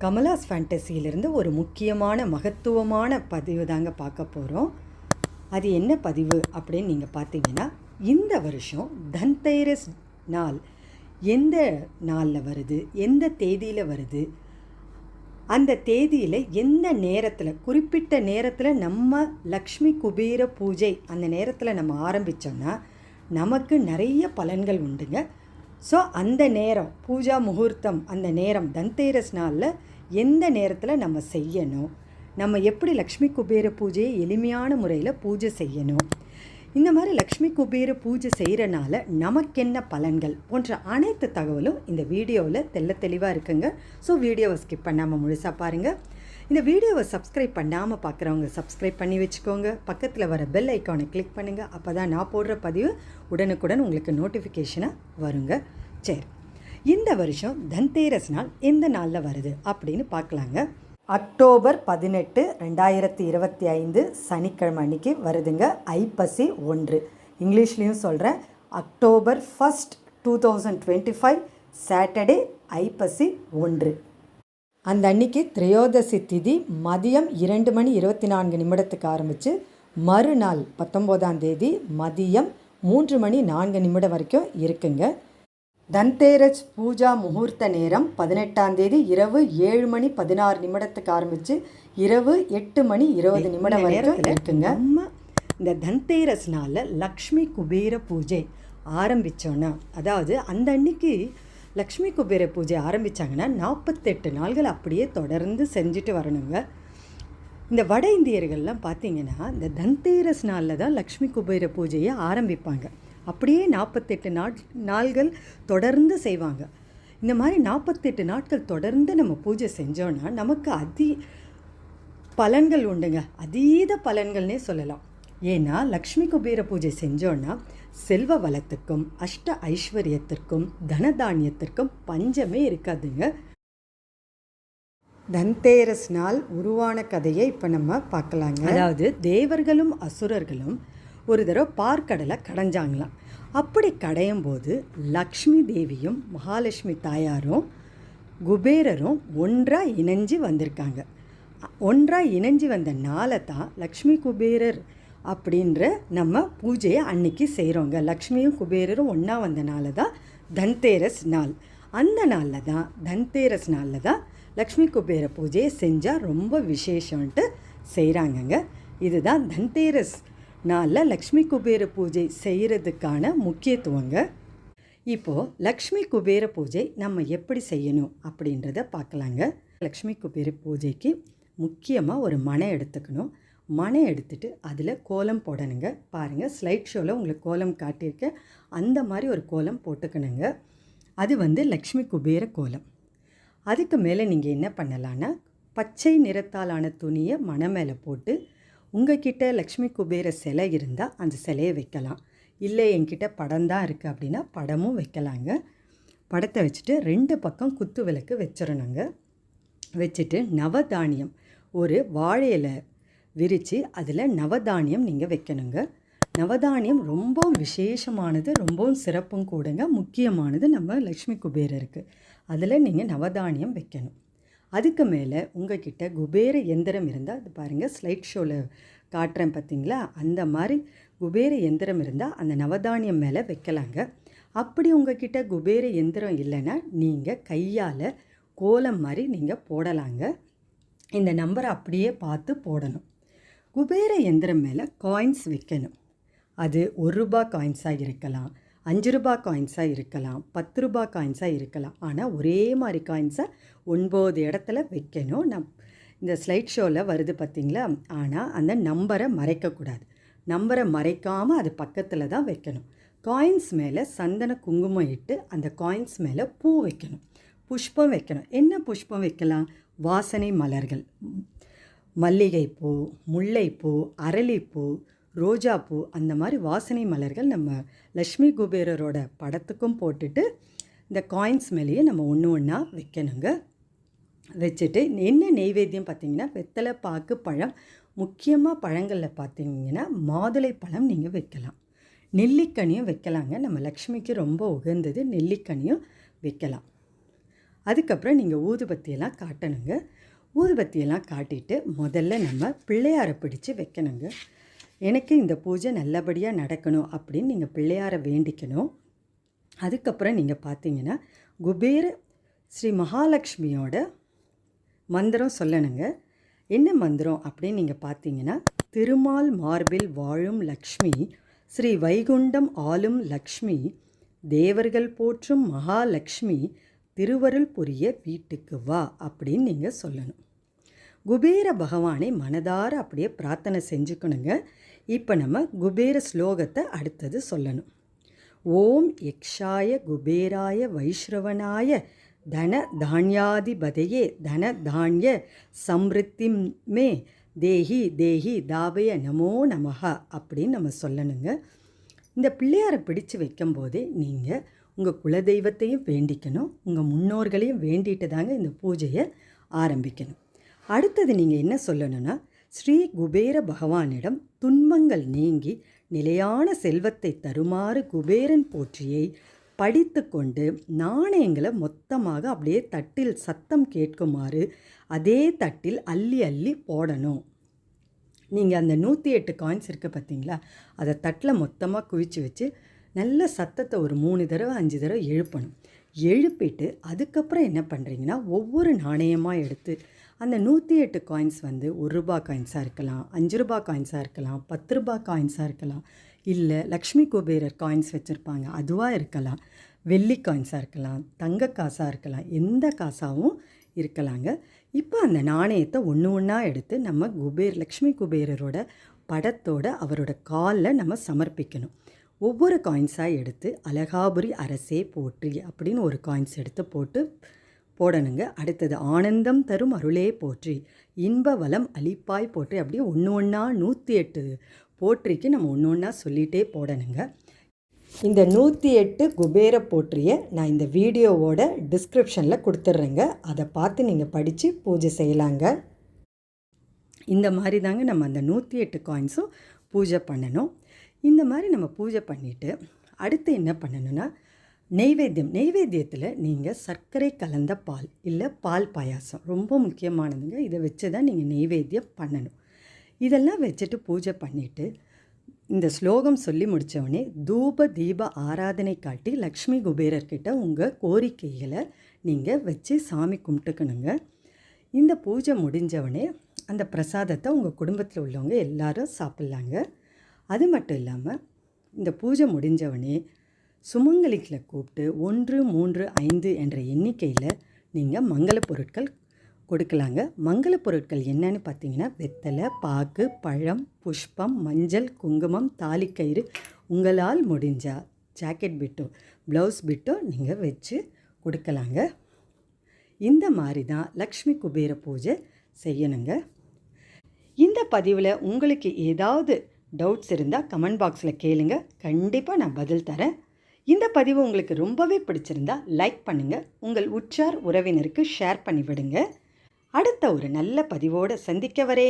கமலாஸ் ஃபேண்டசியிலிருந்து ஒரு முக்கியமான மகத்துவமான பதிவு தாங்க பார்க்க போகிறோம் அது என்ன பதிவு அப்படின்னு நீங்கள் பார்த்தீங்கன்னா இந்த வருஷம் தன்தைரஸ் நாள். எந்த நாளில் வருது? எந்த தேதியில் வருது? அந்த தேதியில் எந்த நேரத்தில் குறிப்பிட்ட நேரத்தில் நம்ம லக்ஷ்மி குபேர பூஜை அந்த நேரத்தில் நம்ம ஆரம்பித்தோன்னா நமக்கு நிறைய பலன்கள் உண்டுங்க. ஸோ அந்த நேரம் பூஜா முகூர்த்தம் அந்த நேரம் தந்தேரஸ் நாளில் எந்த நேரத்தில் நம்ம செய்யணும்? நம்ம எப்படி லக்ஷ்மி குபேர பூஜையை எளிமையான முறையில் பூஜை செய்யணும்? இந்த மாதிரி லக்ஷ்மி குபேர பூஜை செய்கிறனால நமக்கென்ன பலன்கள் போன்ற அனைத்து தகவலும் இந்த வீடியோவில் தெள்ள தெளிவாக இருக்குங்க. ஸோ வீடியோவை ஸ்கிப் பண்ணாமல் முழுசாக பாருங்கள் இந்த வீடியோவை சப்ஸ்கிரைப் பண்ணாமல் பார்க்குறவங்க சப்ஸ்கிரைப் பண்ணி வச்சுக்கோங்க. பக்கத்தில் வர பெல் ஐக்கானை கிளிக் பண்ணுங்கள் அப்போ தான் நான் போடுற பதிவு உடனுக்குடன் உங்களுக்கு நோட்டிஃபிகேஷனாக வருங்க. சரி. இந்த வருஷம் தன்தேரஸ் நாள் எந்த நாளில் வருது அப்படின்னு பார்க்கலாங்க. அக்டோபர் பதினெட்டு ரெண்டாயிரத்தி இருபத்தி ஐந்து சனிக்கிழமை அன்னைக்கு வருதுங்க. ஐப்பசி ஒன்று. இங்கிலீஷ்லேயும் சொல்கிறேன் October first two thousand twenty five Saturday ஐப்பசி ஒன்று. அந்த அன்னைக்கு திரையோதசி திதி மதியம் இரண்டு மணி இருபத்தி நான்கு நிமிடத்துக்கு ஆரம்பித்து மறுநாள் பத்தொம்போதாம் தேதி மதியம் மூன்று மணி நான்கு நிமிடம் வரைக்கும் இருக்குங்க. தன்தேரஸ் பூஜா முகூர்த்த நேரம் பதினெட்டாம் தேதி இரவு ஏழு மணி பதினாறு நிமிடத்துக்கு ஆரம்பித்து இரவு எட்டு மணி இருபது நிமிடம் வரைக்கும் இருக்குங்க. நம்ம இந்த தன்தேரஸ் நாளில் லக்ஷ்மி குபேர பூஜை ஆரம்பித்தோன்னா அதாவது அந்த அன்னைக்கு லக்ஷ்மி குபேர பூஜை ஆரம்பித்தாங்கன்னா நாற்பத்தெட்டு நாள்கள் அப்படியே தொடர்ந்து செஞ்சுட்டு வரணுங்க. இந்த வட இந்தியர்கள்லாம் பார்த்தீங்கன்னா இந்த தன்தேரஸ் நாளில் தான் லக்ஷ்மி குபேர பூஜையை ஆரம்பிப்பாங்க. அப்படியே நாற்பத்தெட்டு நாட் நாள்கள் தொடர்ந்து செய்வாங்க. இந்த மாதிரி நாற்பத்தெட்டு நாட்கள் தொடர்ந்து நம்ம பூஜை செஞ்சோன்னா நமக்கு அதி பலன்கள் உண்டுங்க. அதீத பலன்கள்னே சொல்லலாம். ஏன்னா லக்ஷ்மி குபேர பூஜை செஞ்சோன்னா செல்வ வளத்துக்கும் அஷ்ட ஐஸ்வர்யத்திற்கும் தனதானியத்திற்கும் பஞ்சமே இருக்காதுங்க. தன்தேரஸ் நாள் உருவான கதையை இப்போ நம்ம பார்க்கலாங்க. அதாவது தேவர்களும் அசுரர்களும் ஒரு தடவை பார்க்கடலை கடைஞ்சாங்களாம். அப்படி கடையும் போது லக்ஷ்மி தேவியும் மகாலட்சுமி தாயாரும் குபேரரும் ஒன்றாக இணைஞ்சு வந்திருக்காங்க. ஒன்றாக இணைஞ்சு வந்த நாளை தான் லக்ஷ்மி குபேரர் அப்படின்ற நம்ம பூஜையை அன்னைக்கு செய்கிறோங்க லக்ஷ்மியும் குபேரரும் ஒன்றா வந்தனால தான் தன்தேரஸ் நாள். அந்த நாளில் தான் தன்தேரஸ் நாளில் தான் லக்ஷ்மி குபேர பூஜையை செஞ்சால் ரொம்ப விசேஷம்ன்ட்டு செய்கிறாங்கங்க இதுதான் தன்தேரஸ் நாளில் லக்ஷ்மி குபேர பூஜை செய்கிறதுக்கான முக்கியத்துவங்க. இப்போது லக்ஷ்மி குபேர பூஜை நம்ம எப்படி செய்யணும் அப்படின்றத பார்க்கலாங்க. லக்ஷ்மி குபேர பூஜைக்கு முக்கியமாக ஒரு மனை எடுத்துக்கணும். மனை எடுத்துட்டு அதில் கோலம் போடணுங்க. பாருங்கள் ஸ்லைட் ஷோவில் உங்களுக்கு கோலம் காட்டியிருக்கேன். அந்த மாதிரி ஒரு கோலம் போட்டுக்கணுங்க. அது வந்து லக்ஷ்மி குபேர கோலம். அதுக்கு மேலே நீங்கள் என்ன பண்ணலான்னா பச்சை நிறத்தாலான துணியை மனை மேலே போட்டு உங்ககிட்ட லக்ஷ்மி குபேர சிலை இருந்தால் அந்த சிலையை வைக்கலாம். இல்லை என்கிட்ட படம் தான் இருக்குது அப்படின்னா படமும் வைக்கலாங்க. படத்தை வச்சுட்டு ரெண்டு பக்கம் குத்து விளக்கு வச்சிடணுங்க. வச்சுட்டு நவதானியம் ஒரு வாழையில விரித்து அதில் நவதானியம் நீங்கள் வைக்கணுங்க. நவதானியம் ரொம்பவும் விசேஷமானது ரொம்பவும் சிறப்பும் கூடங்க. முக்கியமானது நம்ம லக்ஷ்மி குபேரருக்கு. அதில் நீங்கள் நவதானியம் வைக்கணும். அதுக்கு மேலே உங்ககிட்ட குபேர எந்திரம் இருந்தால் அது பாருங்கள் ஸ்லைட் ஷோவில் காட்டுறேன் பார்த்தீங்களா அந்த மாதிரி குபேர எந்திரம் இருந்தால் அந்த நவதானியம் மேலே வைக்கலாங்க. அப்படி உங்ககிட்ட குபேர எந்திரம் இல்லைன்னா நீங்கள் கையால் கோலம் மாதிரி நீங்கள் போடலாங்க. இந்த நம்பரை அப்படியே பார்த்து போடணும். குபேர எந்திரம் மேலே காயின்ஸ் வைக்கணும். அது ஒரு ரூபா காயின்ஸாக இருக்கலாம். அஞ்சு ரூபா காயின்ஸாக இருக்கலாம் பத்து ரூபா காயின்ஸாக இருக்கலாம். ஆனால் ஒரே மாதிரி காயின்ஸை ஒன்பது இடத்துல வைக்கணும். நம் இந்த ஸ்லைட் ஷோவில் வருது பார்த்திங்களா ஆனால் அந்த நம்பரை மறைக்கக்கூடாது. நம்பரை மறைக்காமல் அது பக்கத்தில் தான் வைக்கணும். காயின்ஸ் மேலே சந்தன குங்குமம் இட்டு அந்த காயின்ஸ் மேலே பூ வைக்கணும். புஷ்பம் வைக்கணும். என்ன புஷ்பம் வைக்கலாம்? வாசனை மலர்கள். மல்லிகைப்பூ முல்லைப்பூ அரளிப்பூ ரோஜாப்பூ அந்த மாதிரி வாசனை மலர்கள் நம்ம லக்ஷ்மி குபேரரோட படத்துக்கும் போட்டுட்டு இந்த காயின்ஸ் மேலேயே நம்ம ஒன்று ஒன்றா வைக்கணுங்க. வச்சுட்டு என்ன நெய்வேத்தியம் பார்த்தீங்கன்னா வெத்தலை பாக்கு பழம் முக்கியமாக பழங்களில் பார்த்தீங்கன்னா மாதுளை பழம் நீங்கள் வைக்கலாம். நெல்லிக்கனியும் வைக்கலாங்க. நம்ம லக்ஷ்மிக்கு ரொம்ப உகந்தது நெல்லிக்கனியும் வைக்கலாம். அதுக்கப்புறம் நீங்கள் ஊதுபத்தியெல்லாம் காட்டணுங்க. ஊதுபத்தியெல்லாம் காட்டிட்டு முதல்ல நம்ம பிள்ளையாரை பிடிச்சு வைக்கணுங்க. எனக்கு இந்த பூஜை நல்லபடியாக நடக்கணும் அப்படின்னு நீங்கள் பிள்ளையாரை வேண்டிக்கணும். அதுக்கப்புறம் நீங்கள் பார்த்தீங்கன்னா குபேர ஸ்ரீ மகாலட்சுமியோட மந்திரம் சொல்லணுங்க. என்ன மந்திரம் அப்படின்னு நீங்கள் பார்த்தீங்கன்னா திருமால் மார்பில் வாழும் லக்ஷ்மி ஸ்ரீ வைகுண்டம் ஆளும் லக்ஷ்மி தேவர்கள் போற்றும் மகாலட்சுமி திருவருள் புரிய வீட்டுக்கு வா அப்படின்னு நீங்கள் சொல்லணும். குபேர பகவானை மனதார அப்படியே பிரார்த்தனை செஞ்சுக்கணுங்க. இப்போ நம்ம குபேர ஸ்லோகத்தை அடுத்தது சொல்லணும். ஓம் யக்ஷாய குபேராய வைஷ்ரவனாய தன தானியாதிபதையே தன தானிய சம்ருத்தி மே தேஹி தேஹி தாபய நமோ நமஹ அப்படின்னு நம்ம சொல்லணுங்க. இந்த பிள்ளையாரை பிடிச்சு வைக்கும்போதே நீங்கள் உங்கள் குலதெய்வத்தையும் வேண்டிக்கணும். உங்கள் முன்னோர்களையும் வேண்டிட்டு தாங்க இந்த பூஜையை ஆரம்பிக்கணும். அடுத்தது நீங்கள் என்ன சொல்லணும்னா ஸ்ரீ குபேர பகவானிடம் துன்பங்கள் நீங்கி நிலையான செல்வத்தை தருமாறு குபேரன் போற்றியை படித்து கொண்டு நாணயங்களை மொத்தமாக அப்படியே தட்டில் சத்தம் கேட்குமாறு அதே தட்டில் அள்ளி அள்ளி போடணும். நீங்கள் அந்த நூற்றி எட்டு காயின்ஸ் இருக்குது பார்த்தீங்களா? அதை தட்டில் மொத்தமாக குவிச்சு வச்சு நல்ல சத்தத்தை ஒரு மூணு தடவை அஞ்சு தடவை எழுப்பணும். எழுப்பிட்டு அதுக்கப்புறம் என்ன பண்ணுறீங்கன்னா ஒவ்வொரு நாணயமாக எடுத்து அந்த நூற்றி எட்டு காயின்ஸ் வந்து ஒரு ரூபா காயின்ஸாக இருக்கலாம் அஞ்சு ரூபா காயின்ஸாக இருக்கலாம் பத்து ரூபா காயின்ஸாக இருக்கலாம். இல்லை லக்ஷ்மி குபேரர் காயின்ஸ் வச்சுருப்பாங்க அதுவாக இருக்கலாம். வெள்ளி காயின்ஸாக இருக்கலாம் தங்க காசாக இருக்கலாம் எந்த காசாகவும் இருக்கலாங்க. இப்போ அந்த நாணயத்தை ஒன்று ஒன்றா எடுத்து நம்ம குபேர் லக்ஷ்மி குபேரரோட படத்தோட அவரோட காலில் நம்ம சமர்ப்பிக்கணும். ஒவ்வொரு காயின்ஸாக எடுத்து அலகாபுரி அரசே போற்றி அப்படின்னு ஒரு காயின்ஸ் எடுத்து போட்டு போடணுங்க. அடுத்தது ஆனந்தம் தரும் அருளே போற்றி. இன்ப வளம் அளிப்பாய் போற்றி. அப்படியே ஒன்று ஒன்றா நூற்றி எட்டு போற்றிக்கு நம்ம ஒன்று ஒன்றா சொல்லிகிட்டே போடணுங்க. இந்த நூற்றி எட்டு குபேர போற்றியை நான் இந்த வீடியோவோட டிஸ்கிரிப்ஷனில் கொடுத்துட்றேங்க. அதை பார்த்து நீங்கள் படித்து பூஜை செய்யலாங்க. இந்த மாதிரி தாங்க நம்ம அந்த நூற்றி எட்டு காயின்ஸும் பூஜை பண்ணணும். இந்த மாதிரி நம்ம பூஜை பண்ணிவிட்டு அடுத்து என்ன பண்ணணும்னா நெய்வேத்தியம். நெய்வேத்தியத்தில் நீங்கள் சர்க்கரை கலந்த பால் இல்லை பால் பாயாசம் ரொம்ப முக்கியமானதுங்க. இதை வச்சு தான் நீங்கள் நெய்வேத்தியம் பண்ணணும். இதெல்லாம் வச்சுட்டு பூஜை பண்ணிவிட்டு இந்த ஸ்லோகம் சொல்லி முடித்தவொடனே தூப தீப ஆராதனை காட்டி லக்ஷ்மி குபேரர்கிட்ட உங்கள் கோரிக்கைகளை நீங்கள் வச்சு சாமி கும்பிட்டுக்கணுங்க. இந்த பூஜை முடிஞ்சவொடனே அந்த பிரசாதத்தை உங்கள் குடும்பத்தில் உள்ளவங்க எல்லாரும் சாப்பிட்லாங்க. அது மட்டும் இல்லாமல் இந்த பூஜை முடிஞ்சவொடனே சுமங்கலிகளை கூப்பிட்டு ஒன்று மூன்று ஐந்து என்ற எண்ணிக்கையில் நீங்கள் மங்கள பொருட்கள் கொடுக்கலாங்க. மங்கள பொருட்கள் என்னன்னு பார்த்தீங்கன்னா வெத்தலை பாக்கு பழம் புஷ்பம் மஞ்சள் குங்குமம் தாலிக்கயிறு உங்களால் முடிஞ்சால் ஜாக்கெட் பிட்டோ ப்ளவுஸ் பிட்டோ நீங்கள் வச்சு கொடுக்கலாங்க. இந்த மாதிரி தான் லக்ஷ்மி குபேர பூஜை செய்யணுங்க. இந்த பதிவில் உங்களுக்கு ஏதாவது டவுட்ஸ் இருந்தால் கமெண்ட் பாக்ஸில் கேளுங்க. கண்டிப்பாக நான் பதில் தரேன். இந்த பதிவு உங்களுக்கு ரொம்பவே பிடிச்சிருந்தா லைக் பண்ணுங்கள் உங்கள் உற்றார் உறவினருக்கு ஷேர் பண்ணிவிடுங்க. அடுத்த ஒரு நல்ல பதிவோடு சந்திக்க வரே